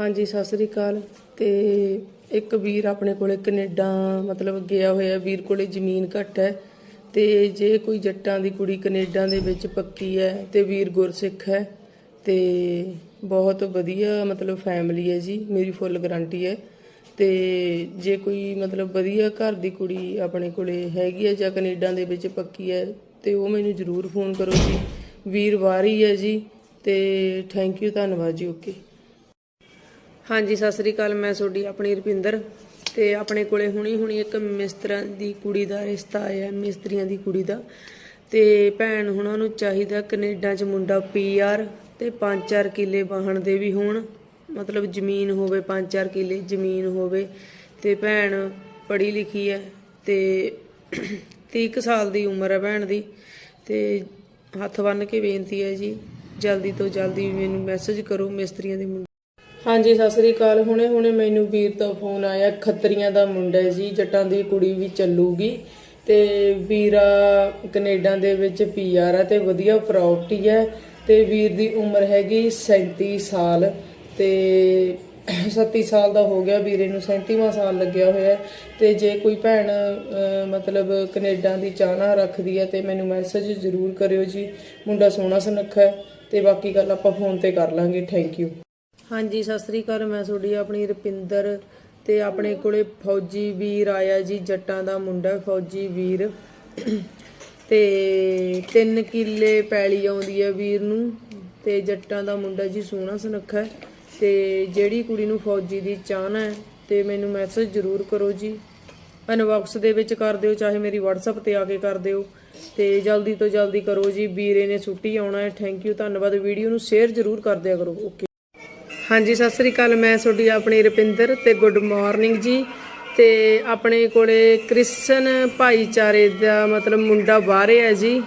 ਹਾਂਜੀ, ਸਤਿ ਸ੍ਰੀ ਅਕਾਲ। ਤੇ ਇੱਕ ਵੀਰ ਆਪਣੇ ਕੋਲੇ ਕੈਨੇਡਾ, ਮਤਲਬ ਗਿਆ ਹੋਇਆ ਵੀਰ ਕੋਲੇ, ਜ਼ਮੀਨ ਘੱਟ ਹੈ। ਤੇ ਜੇ ਕੋਈ ਜੱਟਾਂ ਦੀ ਕੁੜੀ ਕੈਨੇਡਾ ਦੇ ਵਿੱਚ ਪੱਕੀ ਹੈ ਤੇ ਵੀਰ ਗੁਰਸਿੱਖ ਹੈ, ਤੇ ਬਹੁਤ ਵਧੀਆ, ਮਤਲਬ ਫੈਮਿਲੀ ਹੈ ਜੀ, ਮੇਰੀ ਫੁੱਲ ਗਾਰੰਟੀ ਹੈ। ਤੇ ਜੇ ਕੋਈ, ਮਤਲਬ ਵਧੀਆ ਘਰ ਦੀ ਕੁੜੀ ਆਪਣੇ ਕੋਲੇ ਹੈਗੀ ਹੈ ਜਾਂ ਕੈਨੇਡਾ ਦੇ ਵਿੱਚ ਪੱਕੀ ਹੈ, ਤੇ ਉਹ ਮੈਨੂੰ ਜ਼ਰੂਰ ਫੋਨ ਕਰੋ ਜੀ। ਵੀਰ ਵਾਰੀ ਹੈ ਜੀ, ਤੇ ਥੈਂਕ ਯੂ ਧੰਨਵਾਦ ਜੀ ਓਕੇ ਹਾਂਜੀ, ਸਤਿ ਸ੍ਰੀ ਅਕਾਲ, ਮੈਂ ਤੁਹਾਡੀ ਆਪਣੀ ਰੁਪਿੰਦਰ ਤੇ ਆਪਣੇ ਕੋਲੇ ਹੁਣੀ ਹੁਣੀ ਇੱਕ ਮਿਸਤਰਾਂ ਦੀ ਕੁੜੀ ਦਾ ਰਿਸ਼ਤਾ ਆਇਆ, ਮਿਸਤਰੀਆਂ ਦੀ ਕੁੜੀ ਦਾ। ਤੇ ਭੈਣ ਹੁਣਾਂ ਨੂੰ ਚਾਹੀਦਾ ਕੈਨੇਡਾ 'ਚ ਮੁੰਡਾ ਪੀਆਰ ਤੇ 5-4 ਕਿੱਲੇ ਵਾਹਣ ਦੇ ਵੀ ਹੋਣ। ਮਤਲਬ ਜ਼ਮੀਨ ਹੋਵੇ 5-4 ਕਿੱਲੇ ਜ਼ਮੀਨ ਹੋਵੇ। ਤੇ ਭੈਣ ਪੜ੍ਹੀ ਲਿਖੀ ਹੈ ਤੇ 30 ਕੁ ਸਾਲ ਦੀ ਉਮਰ ਹੈ ਭੈਣ ਦੀ। ਤੇ ਹੱਥ ਬੰਨ ਕੇ ਬੇਨਤੀ ਹੈ ਜੀ, ਜਲਦੀ ਤੋਂ ਜਲਦੀ ਮੈਨੂੰ ਮੈਸੇਜ ਕਰੋ ਮਿਸਤਰੀਆਂ ਦੇ ਹਾਂਜੀ, ਸਤਿ ਸ੍ਰੀ ਅਕਾਲ। ਹੁਣੇ ਹੁਣੇ ਮੈਨੂੰ ਵੀਰ ਤੋਂ ਫੋਨ ਆਇਆ, ਖੱਤਰੀਆਂ ਦਾ ਮੁੰਡਾ ਜੀ, ਜੱਟਾਂ ਦੀ ਕੁੜੀ ਵੀ ਚੱਲੂਗੀ। ਤੇ ਵੀਰਾ ਕੈਨੇਡਾ ਦੇ ਵਿੱਚ ਪੀਆਰ ਹੈ ਤੇ ਵਧੀਆ ਪ੍ਰਾਪਰਟੀ ਹੈ। ਤੇ ਵੀਰ ਦੀ ਉਮਰ ਹੈਗੀ 37 ਸਾਲ ਤੇ 37 ਸਾਲ ਦਾ ਹੋ ਗਿਆ ਵੀਰੇ ਨੂੰ 37ਵਾਂ ਸਾਲ ਲੱਗਿਆ ਹੋਇਆ। ਹੈ ਤੇ ਜੇ ਕੋਈ ਭੈਣ ਮਤਲਬ ਕੈਨੇਡਾ ਦੀ ਚਾਹਨਾ ਰੱਖਦੀ ਹੈ ਤੇ ਮੈਨੂੰ ਮੈਸੇਜ ਜ਼ਰੂਰ ਕਰਿਓ ਜੀ। ਮੁੰਡਾ ਸੋਹਣਾ ਸੁਨੱਖਾ ਹੈ ਤੇ ਬਾਕੀ ਗੱਲ ਆਪਾਂ ਫੋਨ ਤੇ ਕਰ ਲਾਂਗੇ। ਥੈਂਕ ਯੂ ਹਾਂਜੀ, ਸਤਿ ਸ੍ਰੀ ਅਕਾਲ। ਮੈਂ ਤੁਹਾਡੀ ਆਪਣੀ ਰੁਪਿੰਦਰ ਤੇ ਆਪਣੇ ਕੋਲੇ ਫੌਜੀ ਵੀਰ ਆਇਆ ਜੀ, ਜੱਟਾਂ ਦਾ ਮੁੰਡਾ, ਫੌਜੀ ਵੀਰ। ਤੇ 3 ਕਿੱਲੇ ਪੈਲੀ ਆਉਂਦੀ ਹੈ ਵੀਰ ਨੂੰ ਤੇ ਜੱਟਾਂ ਦਾ ਮੁੰਡਾ ਜੀ ਸੋਹਣਾ ਸੁਨੱਖਾ। ਹੈ ਤੇ ਜਿਹੜੀ ਕੁੜੀ ਨੂੰ ਫੌਜੀ ਦੀ ਚਾਹਨਾ ਹੈ ਤੇ ਮੈਨੂੰ ਮੈਸੇਜ ਜ਼ਰੂਰ ਕਰੋ ਜੀ। ਇਨਬਾਕਸ ਦੇ ਵਿੱਚ ਕਰ ਦਿਓ, ਚਾਹੇ ਮੇਰੀ WhatsApp ਤੇ ਆ ਕੇ ਕਰ ਦਿਓ। ਤੇ ਜਲਦੀ ਤੋਂ ਜਲਦੀ ਕਰੋ ਜੀ, ਵੀਰੇ ਨੇ ਛੁੱਟੀ ਆਉਣਾ ਹੈ। ਥੈਂਕ ਯੂ ਧੰਨਵਾਦ। ਵੀਡੀਓ ਨੂੰ ਸ਼ੇਅਰ ਜ਼ਰੂਰ ਕਰ ਦਿਆ ਕਰੋ। ਓਕੇ ਹਾਂਜੀ, ਸਤਿ ਸ੍ਰੀ ਅਕਾਲ। ਮੈਂ ਤੁਹਾਡੀ ਆਪਣੀ ਰੁਪਿੰਦਰ ਤੇ ਗੁੱਡ ਮਾਰਨਿੰਗ ਜੀ। ਤੇ ਆਪਣੇ ਕੋਲੇ ਕ੍ਰਿਸਚਨ ਭਾਈਚਾਰੇ ਦਾ ਮਤਲਬ ਮੁੰਡਾ ਬਾਹਰੇ ਹੈ ਜੀ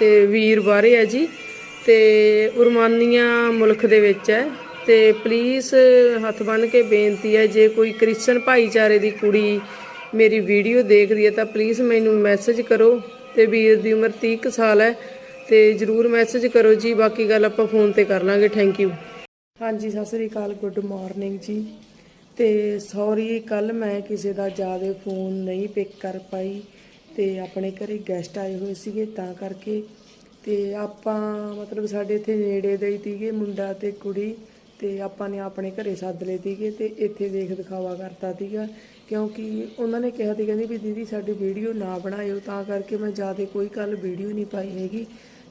ਤੇ ਵੀਰ ਬਾਹਰੇ ਹੈ ਜੀ ਤੇ ਉਰਮਾਨੀਆਂ ਮੁਲਕ ਦੇ ਵਿੱਚ ਹੈ। ਤੇ ਪਲੀਜ਼ ਹੱਥ ਬੰਨ ਕੇ ਬੇਨਤੀ ਹੈ, ਜੇ ਕੋਈ ਕ੍ਰਿਸਚਨ ਭਾਈਚਾਰੇ ਦੀ ਕੁੜੀ ਮੇਰੀ ਵੀਡੀਓ ਦੇਖਦੀ ਹੈ, ਤਾਂ ਪਲੀਜ਼ ਮੈਨੂੰ ਮੈਸੇਜ ਕਰੋ। ਤੇ ਵੀਰ ਦੀ ਉਮਰ 30 ਕੁ ਸਾਲ ਹੈ, ਤੇ ਜਰੂਰ ਮੈਸੇਜ ਕਰੋ ਜੀ। ਬਾਕੀ ਗੱਲ ਆਪਾਂ ਫੋਨ ਤੇ ਕਰ ਲਾਂਗੇ। ਥੈਂਕ ਯੂ ਹਾਂਜੀ, ਸਤਿ ਸ੍ਰੀ ਅਕਾਲ, ਗੁੱਡ ਮਾਰਨਿੰਗ ਜੀ। ਤੇ ਸੌਰੀ ਕੱਲ ਮੈਂ ਕਿਸੇ ਦਾ ਜ਼ਿਆਦਾ ਫੋਨ ਨਹੀਂ ਪਿਕ ਕਰ ਪਾਈ ਤੇ ਆਪਣੇ ਘਰੇ ਗੈਸਟ ਆਏ ਹੋਏ ਸੀਗੇ, ਤਾਂ ਕਰਕੇ। ਤੇ ਆਪਾਂ, ਮਤਲਬ ਸਾਡੇ ਇੱਥੇ ਨੇੜੇ ਦੇ ਹੀ ਸੀਗੇ, ਮੁੰਡਾ ਤੇ ਕੁੜੀ, ਤੇ ਆਪਾਂ ਨੇ ਆਪਣੇ ਘਰੇ ਸੱਦ ਲਏ ਸੀਗੇ ਤੇ ਇੱਥੇ ਦੇਖ ਦਿਖਾਵਾ ਕਰਤਾ ਸੀਗਾ। ਕਿਉਂਕਿ ਉਹਨਾਂ ਨੇ ਕਿਹਾ ਸੀ, ਕਹਿੰਦੀ ਵੀ ਦੀਦੀ, ਸਾਡੀ ਵੀਡੀਓ ਨਾ ਬਣਾਇਓ, ਤਾਂ ਕਰਕੇ ਮੈਂ ਜ਼ਿਆਦਾ ਕੋਈ ਕੱਲ ਵੀਡੀਓ ਨਹੀਂ ਪਾਈ ਹੈਗੀ।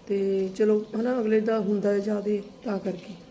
ਤੇ ਚਲੋ, ਹਨਾ, ਅਗਲੇ ਦਾ ਹੁੰਦਾ ਜ਼ਿਆਦਾ, ਤਾਂ ਕਰਕੇ।